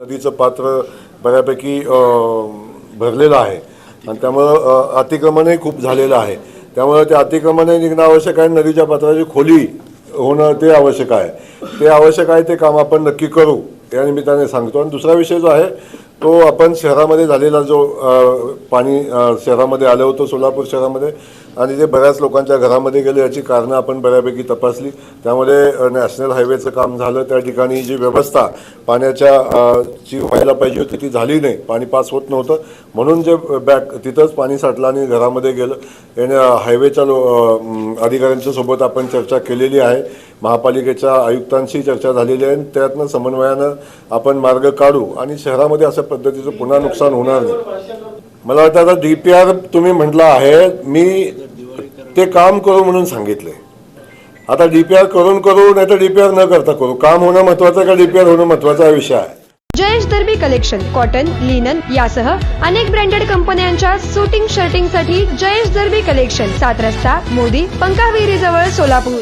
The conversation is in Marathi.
नदीचं पात्र बऱ्यापैकी भरलेलं आहे. आणि त्यामुळं अतिक्रमणही खूप झालेलं आहे. त्यामुळे ते अतिक्रमणही निघणं आवश्यक आहे नदीच्या पात्राची खोली होणं ते आवश्यक आहे. ते आवश्यक आहे ते काम आपण नक्की करू या निमित्ताने सांगतो. आणि दुसरा विषय जो आहे तो आपण शहरामध्ये झालेला जो पाणी शहरामध्ये आलं होतं सोलापूर शहरामध्ये आणि ते बऱ्याच लोकांच्या घरामध्ये गेले याची कारणं आपण बऱ्यापैकी तपासली. त्यामध्ये नॅशनल हायवेचं काम झालं. त्या ठिकाणी जी व्यवस्था पाण्याच्या जी व्हायला पाहिजे होती ती झाली नाही. पाणी पास होत नव्हतं. म्हणून जे बॅक तिथंच पाणी साठलं आणि घरामध्ये गेलं. याने हायवेच्या लो अधिकाऱ्यांच्यासोबत अधिकाऱ्यांच्या सोबत आपण चर्चा केलेली आहे. महापालिकेच्या आयुक्तांशी चर्चा झालेली आहे आणि त्यातनं समन्वयानं आपण मार्ग काढू आणि शहरामध्ये अशा पद्धतीचं पुन्हा नुकसान होणार नाही. मला वाटतं आता डी पी आर तुम्ही म्हटलं आहे मी ते काम करू म्हणून सांगितले. आता डी पी आर करून करू नाही तर डी पी आर न करता करू. काम होणं महत्वाचं का डी पी आर होणं महत्त्वाचा विषय आहे? Jayesh Darbi collection cotton linen यासह अनेक ब्रँडेड कंपन्यांच्या सुटिंग शर्टिंगसाठी जयेश दर्बी कलेक्शन सात रस्ता मोदी पंकाविहिरी जवळ सोलापूर.